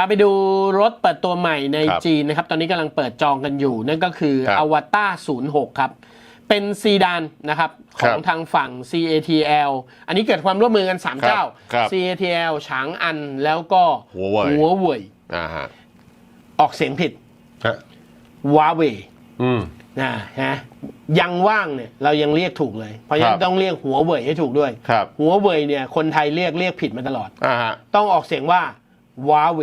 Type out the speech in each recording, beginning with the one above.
พาไปดูรถเปิดตัวใหม่ในครับจีนนะครับ ตอนนี้กำลังเปิดจองกันอยู่ นั่นก็คือครับอวตาร06 ครับ เป็นซีดานนะครับขครัองบทางฝั่ง CATL อันนี้เกิดความร่วมมือกัน3ครับเจ้าครับ CATL ฉางอันแล้วก็หัวเว่ยหัวเว่ยอ่าฮะออกเสียงผิดฮะวาเว่ยอืมนะฮะยังว่างเนี่ยเรายังเรียกถูกเลย เพราะฉะนั้ครันบต้องเรียกหัวเว่ยให้ถูกด้วยครับหัวเว่ยเนี่ยคนไทยเรียกเรียกผิดมาตลอดอ่าฮะต้องออกเสียงว่าวาเว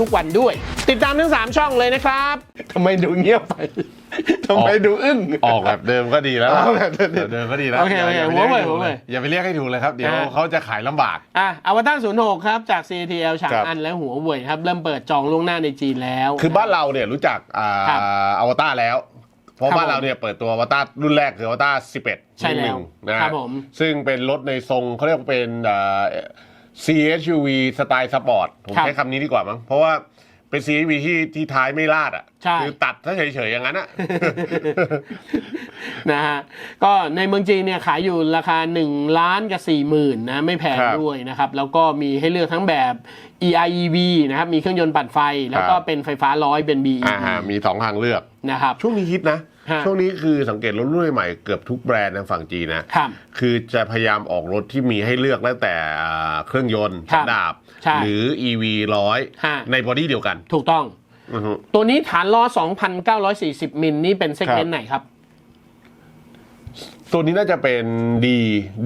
ทุกวันด้วย ติดตามทั้ง 3 ช่องเลยนะครับทำไมดูเงียบไปทำไมดูอึ้ง ออกแบบเดิมก็ดีแล้วเอาแบบเดิมเดิมก็ดีแล้วโอเคโอเคย่าไปหัวเว่ยรีกหัวเว่ยอย่าไปเรียกให้ถูกเลยครับ เดี๋ยวอ่าเขาจะขายลำบาก อะอวตาร06ครับ จาก CATL ฉางครับอันและหัวเว่ยครับ เริ่มเปิดจองล่วงหน้าในจีนแล้ว คือบ้านเราเนี่ยรู้จักอ่าครับอวตารแล้วเพราะครับบ้านเราเนี่ยเปิดตัวอวตารรุ่นแรกคืออวตาร11ใช่แล้วรุ่นหนึ่งนะฮะครับผมซึ่งเป็นรถในทรงเขาเรียกว่าเป็นอ่า CHUV สไตล์สปอร์ตผมครับใช้คำนี้ดีกว่ามั้งเพราะว่าเป็น CHUV ที่ที่ท้ายไม่ลาดอะใช่ คือตัดถ้าเฉยๆอย่างนั้นอะ นะฮะก็ในเมืองจีนเนี่ยขายอยู่ราคา 1 ล้านกับ4หมื่นนะไม่แพงครับด้วยนะครับ แล้วก็มีให้เลือกทั้งแบบ EIEV นะครับ มีเครื่องยนต์ปั่นไฟ แล้วก็ครับ เป็นไฟฟ้าร้อยเป็น BEV อ่าฮะมีสองทางเลือก นะครับ ช่วงนี้ฮิตนะ ฮะช่วงนี้คือสังเกตรถรุ่นใหม่เกือบทุกแบรนด์ทางฝั่งจีนนะครับ คือจะพยายามออกรถที่มีให้เลือกตั้งแต่อ่าเครื่องยนต์ครัชับนดาบ ใช่หรือ EV ร้อยฮะ ในบอดี้เดียวกันถูกต้อง อือฮึตัวนี้ฐานล้อ 2,940 มิลนี่เป็นเซกเมนต์ไหนครับ ตัวนี้น่าจะเป็น D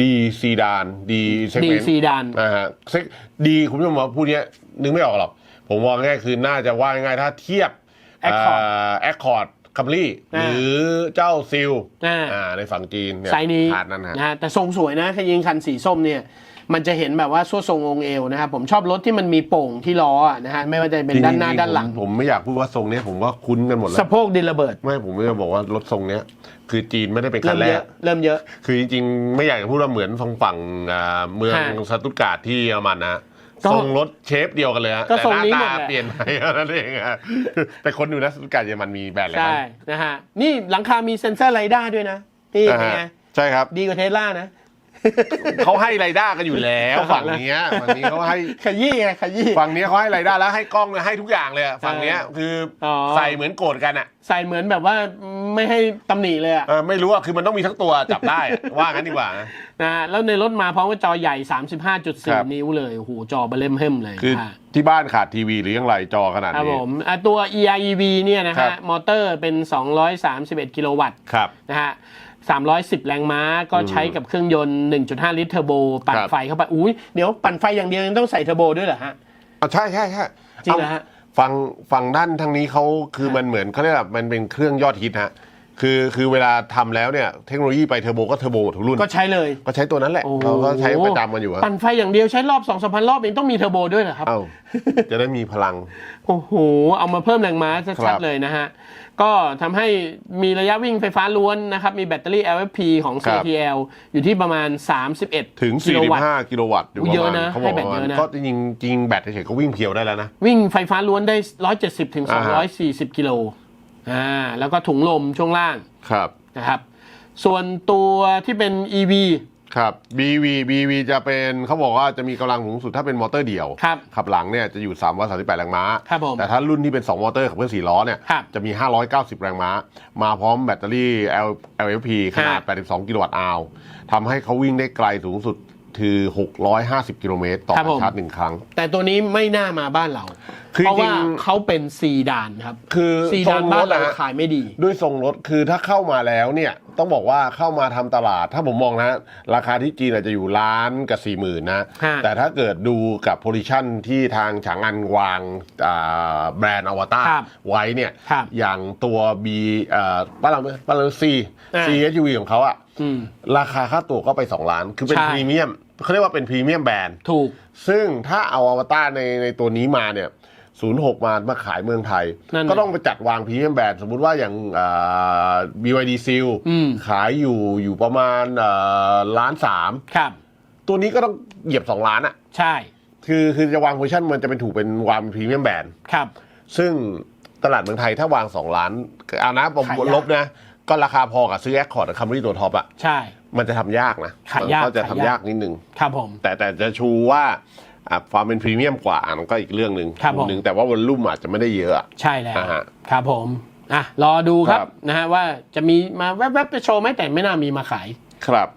D ซีดาน D เซก D เมนต์ ซีดาน นะฮะเซกดีคุณผู้ชมว่าพูดเนี้ยนึกไม่ออกหรอก ผมว่าง่ายๆคือน่าจะว่าง่ายๆถ้าเทียบ Accord แอคคอร์ด คัมรี่อ่าหรือเจ้าซิลอ่าอ่าในฝั่งจีนเนี่ยไซส์นี้ฐานนั้นฮะนะฮะแต่ทรงสวยนะถ้ายิงคันสีส้มเนี่ยมันจะเห็นแบบว่าส่วนทรงองค์เอวนะครับผมชอบรถที่มันมีโป่งที่ล้ออะนะฮะไม่ว่าจะเป็นด้านหน้าจริงๆด้านหลังผมผมไม่อยากพูดว่าทรงเนี้ยผมว่าคุ้นกันหมดแล้สะวโพกดินระเบิด ไม่ผมไม่ได้บอกว่ารถทรงเนี้ย คือจีนไม่ได้เป็นเริ่คัมนแรเยกอะเริ่มเยอะ คือจริงๆไม่อยากจะพูดว่าเหมือนทางฝั่งอ่าเมืองฮะสตุตการ์ดที่เยอรมันนะ ก็ทรงรถเชฟเดียวกันเลยฮะก็แต่ทรงหน้านี้หมตาดแหละ เปลี่ยนไปเท่านั่นเองอะแต่คนอยู่นะสตุตการ์ดเยอรมันมีแบรนด์อะไรใช่บ้างนะฮะนี่หลังคามีเซ็นเซอร์ไรด้าด้วยนะนี่อ่าเป็นฮะไงใช่ครับ ดีกว่าเทสลานะ เขาให้ไรายได้กันอยู่แล้วฝั่งเนี้ยฝั่งนี้เขาให้ขยี้ไงขยี้ฝั่งเนี้ยเขาให้ไรายได้แล้วให้กล้องให้ทุกอย่างเลยอะฝั่งเนี้ยคือออใส่เหมือนโกรธกันอะ ใส่เหมือนแบบว่าไม่ให้ตำหนิเลยอะเออไม่รู้อะคือมันต้องมีทั้งตัวจับได้อะว่างั้นดีกว่านะนะฮะแล้วในรถมาพร้อมกับจอใหญ่ครับ35.4 นิ้วเลยโอ้โหจอเบลเล่มเฮิมเลยคือค่ะที่บ้านขาดทีวีหรือยังไรจอขนาดครับนี้ผมอะตัว EIEV เนี่ยนะครัฮะบมอเตอร์เป็น 231 กิโลวัตต์ครับนะฮะ 310 แรงม้าก็ใช้กับเครื่องยนต์ 1.5 ลิตรเทอร์โบ ปั่นครับไฟเข้าไปอุ้ยเดี๋ยวปั่นไฟอย่างเดียวยังต้องใส่เทอร์โบด้วยเหรอฮะอะใช่ใช่ใช่จริงเหรอฮะาฝั่งฝั่งด้านทางนี้เขาคือมันเหมือนเขาเรียกว่ามันเป็นเครื่องยอดฮิตฮะ คือคือเวลาทำแล้วเนี่ยเทคโนโลยีไปเทอร์โบก็เทอร์โบหมดทุกรุ่น ก็ใช้เลยก็ใช้ตัวนั้นแหละโอ้โหเราก็ใช้ประจำกันอยู่อะปั่นไฟอย่างเดียวใช้รอบ2 3 0 0 รอบเองต้องมีเทอร์โบด้วยเหรอครับ เอ้าจะได้มีพลัง โอ้โห เอามาเพิ่มแรงม้าครัชัดบ ๆเลยนะฮะ ก็ทำให้มีระยะวิ่งไฟฟ้าล้วนนะครับ มีแบตเตอรี่ LFP ของ CATL อยู่ที่ประมาณ 31ถึง กิโลวัตต์ 45 กิโลวัตต์อยู่ประเยอะมาณนะเขาบอกให้แบตประมาณเยอะนะ ก็จริงๆจริงแบตเฉยๆก็วิ่งเพียวได้แล้วนะ วิ่งไฟฟ้าล้วนได้ 170ถึงอ่าฮะ 240 กิโล อ่าแล้วก็ถุงลมช่วงล่างครับนะครับ ส่วนตัวที่เป็น EV ครับ BV BV จะเป็นเขาบอกว่าจะมีกำลังสูงสุดถ้าเป็นมอเตอร์เดี่ยว ครับขับหลังเนี่ยจะอยู่ 338 แรงม้า ครับผมแต่ถ้ารุ่นที่เป็น 2 มอเตอร์ขับเคลื่อน4ล้อเนี่ยครับจะมี 590 แรงม้า มาพร้อมแบตเตอรี่ L LFP ขนาด 82 กิโลวัตต์อาวทำให้เขาวิ่งได้ไกลสูงสุดคือ 650 กิโลเมตรต่อครับการผม ชาร์จหนึ่งครั้ง แต่ตัวนี้ไม่น่ามาบ้านเราคือเพราะจริว่าง เขาเป็นซีดานครับคือซีทรดานงรบ้านถเรานะ ขายไม่ดี ด้วยทรงรถคือถ้าเข้ามาแล้วเนี่ยต้องบอกว่าเข้ามาทำตลาด ถ้าผมมองนะ ราคาที่จีนอาจจะอยู่ล้านกับสี่หมื่นนะ ฮะ แต่ถ้าเกิดดูกับโพซิชันที่ทางฉางอันวางอ่าแบรนด์อวตารครับไว้เนี่ยครับอย่างตัว B เอ่อบ้านเราบ้านเรา C อ่า C SUV ของเขาอะอืม ราคาค่าตัวก็ไป 2 ล้าน คือเป็นใช่ พรีเมียมเขาเรียกว่าเป็นพรีเมียมแบรนด์ ถูก ซึ่งถ้าเอาอวตารในในตัวนี้มาเนี่ย 06 มามาขายเมืองไทย นั่นก็ต้องไปจัดวางพรีเมียมแบรนด์สมมุติว่าอย่างอ่า BYD Seal อืม ขายอยู่อยู่ประมาณอ่าล้านสามครับ ตัวนี้ก็ต้องเหยียบ 2 ล้านอะใช่คือคือจะวางโพซิชั่นมันจะเป็นถูกเป็นวางพรีเมียมแบรนด์ ครับ ซึ่งตลาดเมืองไทยถ้าวาง 2 ล้านเอานะผมขายยาก ลบนะ ก็ราคาพอกับซื้อแอคคอร์ดกับคัมรี่ตัวท็อปอะใช่ มันจะทำยากนะขายยากมันก็จะขายทำยาก ยากนิดนึง ครับผม แต่แต่จะชูว่าอะ ความเป็นพรีเมียมกว่าอันนั้นก็อีกเรื่องหนึ่งครับผม หนึ่งแต่ว่าวอลลุ่มอาจจะไม่ได้เยอะอะ ใช่แล้วอ่าฮะครับผมอะรอดูครับครับ นะฮะว่าจะมีมาแวบๆไปโชว์ไหมแต่ไม่น่ามีมาขาย ครับ